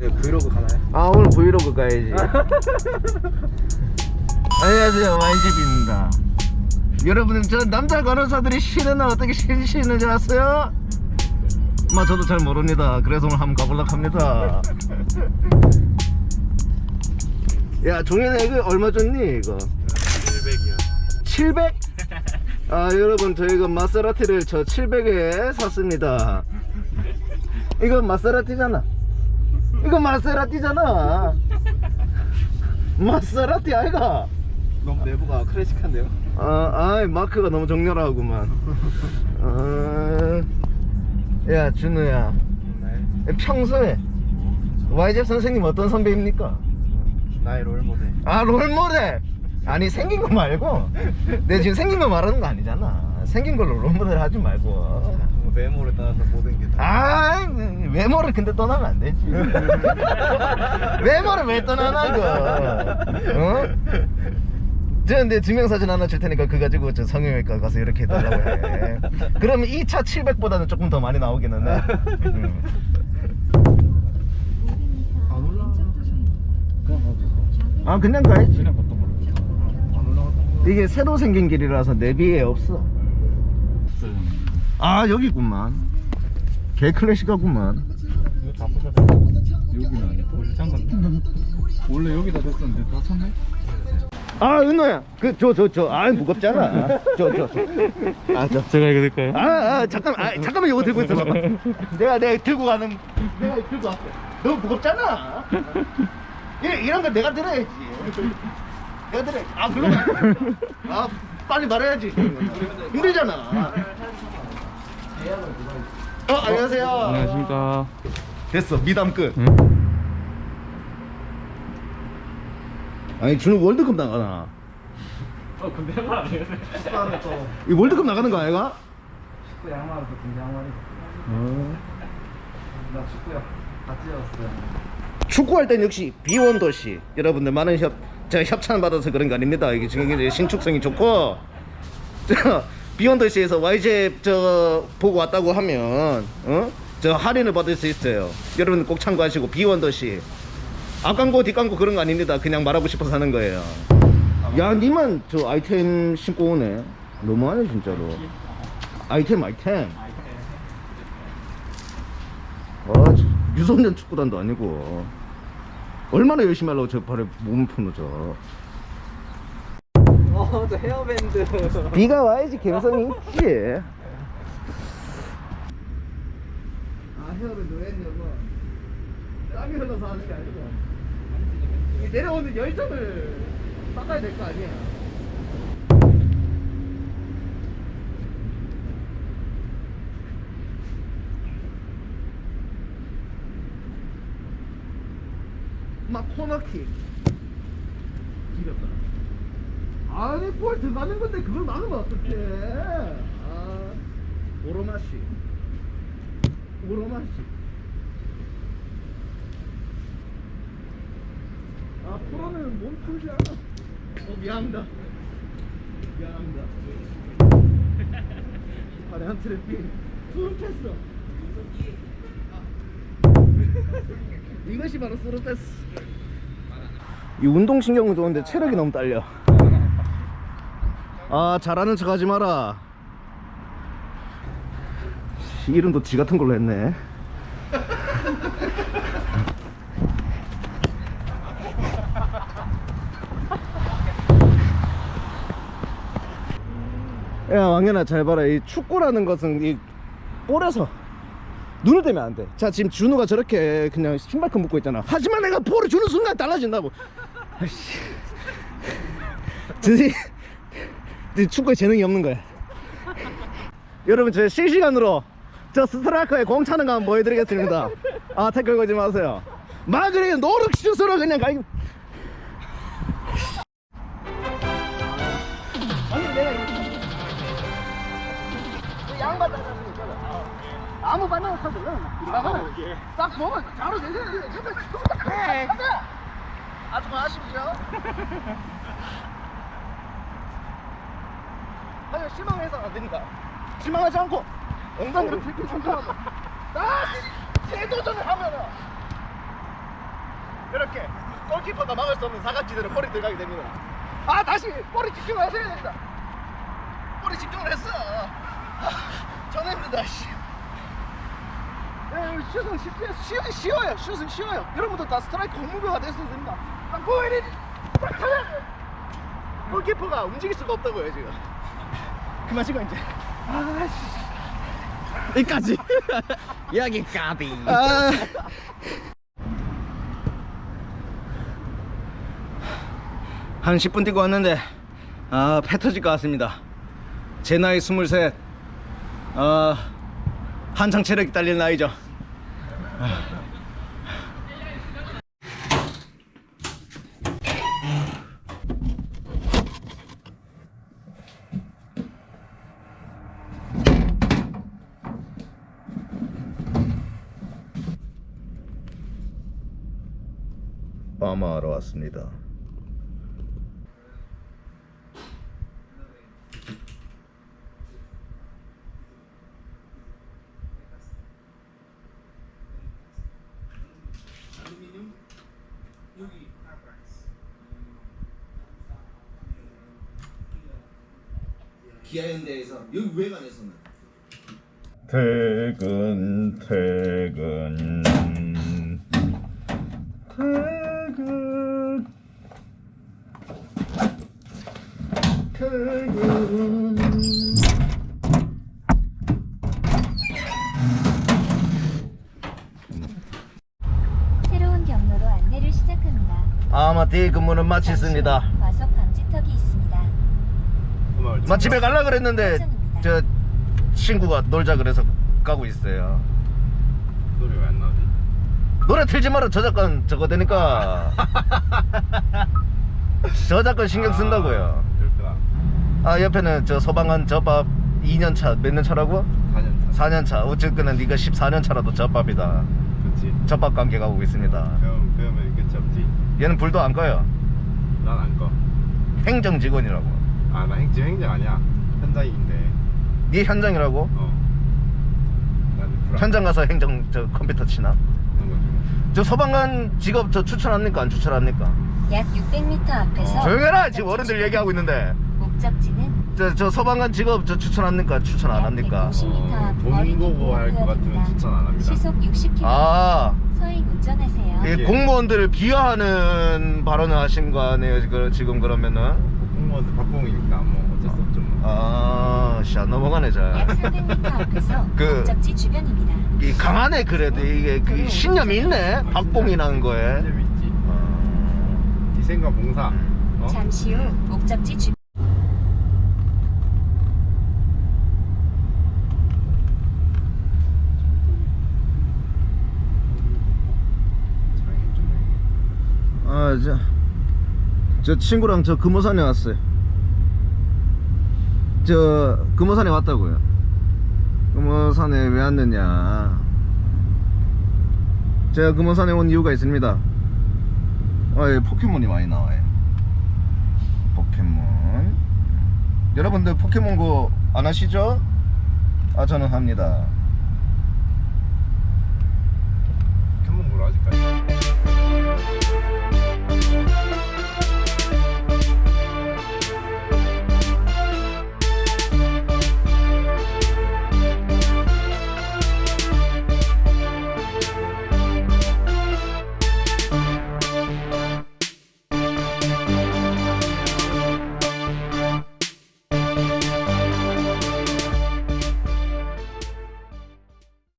네, 브이로그 가나요? 아 오늘 브이로그 가야지 안녕하세요 와인집입니다 여러분 저 남자 간호사들이 쉬는 날 어떻게 쉬, 쉬는지 아세요? 마 저도 잘 모릅니다 그래서 오늘 한번 가보려고 합니다 야 종현아 이거 얼마 줬니 이거? 700이요 700? 아 여러분 저희가 마세라티를 저 700에 샀습니다 이거 마세라티잖아 이거 마세라티잖아. 마세라티 아이가? 너무 내부가 클래식한데요? 아, 아이 마크가 너무 정렬하구만. 아, 야 준우야. 네. 평소에 YZ 선생님 어떤 선배입니까? 나의 롤모델. 아 롤모델 아니 생긴 거 말고 내 지금 생긴 거 말하는 거 아니잖아. 생긴 걸로 롤모델 하지 말고. 뭐 메모를 따라서 모든 게다. 아 외모를 근데 떠나면 안 되지. 외모를 왜 떠나나고 어? 저 근데 증명사진 하나 줄 테니까 그거 가지고 저 성형외과 가서 이렇게 해달라고 해. 그러면 2차 700보다는 조금 더 많이 나오기는 해 음. 안 올라갔던 아 그냥 가야지. 그냥 걷던 걸로 안 올라갔던 이게 새로 생긴 길이라서 내비에 없어. 거아 여기구만. 개 클래식하구만. 이거 다 부셔서 여기는 원래 잠깐 원래 여기다 됐었는데 다 섰네? 아 은호야. 그 저 저 저. 아 무겁잖아. 저 저아저. 제가 이거 될까요? 아, 아 잠깐 아 잠깐만 이거 들고 있어. 봐봐 내가 내가 들고 가는 내가 들고 갈게. 너무 무겁잖아. 이, 이런 거 내가 들어야지 들어야지. 아 그럼 아 빨리 말해야지. 힘들잖아. 어 안녕하세요. 안녕하십니까. 됐어. 미담 끝. 아니 준우 월드컵 나가나? 어 근데? 축구하면 또. 이 월드컵 나가는 거 아이가? 축구 양말을 또 군대 양말이 어. 나 축구야. 다 찢었어요. 축구할 땐 역시 비원도시. 여러분들 많은 협, 제가 협찬 받아서 그런 거 아닙니다. 이게 지금 신축성이 좋고 저 비원도시에서 YJ 저 보고 왔다고 하면 어? 저 할인을 받을 수 있어요. 여러분 꼭 참고하시고 비원도시 앞광고 뒷광고 그런 거 아닙니다. 그냥 말하고 싶어서 하는 거예요. 야 니만 저 아이템 신고 오네. 너무하네 진짜로. 아이템 아이템. 아, 참, 유소년 축구단도 아니고 얼마나 열심히 하려고 저 발에 몸을 푸는 저 어 저 헤어밴드. 비가 와야지 감성이. 있지 아 헤어밴드 왜 했냐고. 땀이 흘러서 하는 게 아니고. 이 내려오는 열정을 닦아야 될 거 아니야 막 코너킥. 지렸다. 아니 볼 들어가는 건데 그걸 막으면 어떡해? 아 오로마시. 오로마시. 아 프로는 몸 풀지 않아. 어 미안합니다. 미안합니다. 발에한 트래핑. 수루패스 이것이 바로 수루패스. 이 운동신경은 좋은데 체력이 너무 딸려. 아 잘하는 척 하지 마라. 씨, 이름도 지 같은 걸로 했네. 야 왕현아 잘 봐라. 이 축구라는 것은 이 볼에서 눈을 떼면 안 돼. 자 지금 준우가 저렇게 그냥 신발끈 묶고 있잖아. 하지만 내가 볼을 주는 순간 달라진다고. 진짜 이 축구에 재능이 없는 거야. 여러분 저 실시간으로 저 스트라이커에 공 차는 거 한번 보여드리겠습니다. 아 태클 걸지 마세요. 막 그래 노력 슛으로 그냥 가. 아니 내가 양반 아무 반응 하지 나가는 딱 보면 바로 잠깐 잠깐 아주 아쉽죠 아니 실망해서 안 됩니다. 실망하지 않고 엉덩이를 들고 상관없다 아 재도전을 하면은 이렇게 골키퍼가 막을 수 없는 사각지대로 볼이 들어가게 됩니다. 아 다시 볼이 집중을 하셔야 됩니다. 볼이 집중을 했어. 아, 전화입니다. 씨. 야, 슛은 쉽게 쉬워, 쉬워요. 슛은 쉬워요. 여러분들 다 스트라이크 공무배가 됐어야 됩니다. 골키퍼가 움직일 수가 없다고요 지금. 그만 찍어 이제. 아씨. 여기까지 여기까지 아. 한 10분 뛰고 왔는데 아, 배 터질 것 같습니다. 제 나이 23. 아, 한창 체력이 딸릴 나이죠. 파마하러 왔습니다. 기아현대에서 여기 외관에서는 퇴근 퇴근 퇴근 퇴근 새로운 경로로 안내를 시작합니다. 아마디 근무는 마쳤습니다. 잠시 후 과속 방지턱이 있습니다. 마 집에 갈라 그랬는데 저 친구가 놀자 그래서 가고 있어요. 노래 왜 안 나오지? 노래 틀지 마라 저작권 저거 되니까 저작권 신경 쓴다고요. 그렇구나 아 옆에는 저 소방관 저밥 2년 차 몇 년 차라고? 4년 차 4년 차. 어쨌거나 네가 14년 차라도 저밥이다. 그치 저밥 관계 가고 있습니다. 그럼 그러면 끝이 없지 얘는 불도 안 꺼요. 난 안 꺼 행정 직원이라고. 아 나 행정 행정 아니야 현장인데 네 현장이라고? 어 나는 불안 현장 가서 행정 저 컴퓨터 치나? 그런 거 좀. 저 소방관 직업 저 추천합니까 안 추천합니까? 약 600m 앞에서 조용해라 지금 어른들 얘기하고 있는데 목적지는 저, 저 소방관 직업 저 추천합니까 추천 안 합니까? 150m 어, 앞 돈 보고 할 것 같으면. 추천 안 합니다. 시속 60km 아 서행 운전하세요. 예, 예. 공무원들을 비하하는 발언을 하신 거 아니에요 지금, 지금 그러면은 공무원들 박봉이니까 뭐 어쩔 수 없죠 뭐 아, 씨, 넘어가네 약 잘. 300m 앞에서 그- 목적지 주변입니다. 이 강하네 그래도 이게 그 신념이 있네 박봉이라는 거에. 재밌지 어, 희생과 봉사 어? 잠시 후 목적지 주 아, 저, 저 친구랑 저 금호산에 왔어요. 저 금호산에 왔다고요. 금호산에 왜 왔느냐? 제가 금호산에 온 이유가 있습니다. 아, 예, 포켓몬이 많이 나와요. 포켓몬. 여러분들 포켓몬고 안 하시죠? 아, 저는 합니다. 포켓몬 뭐라 아직까지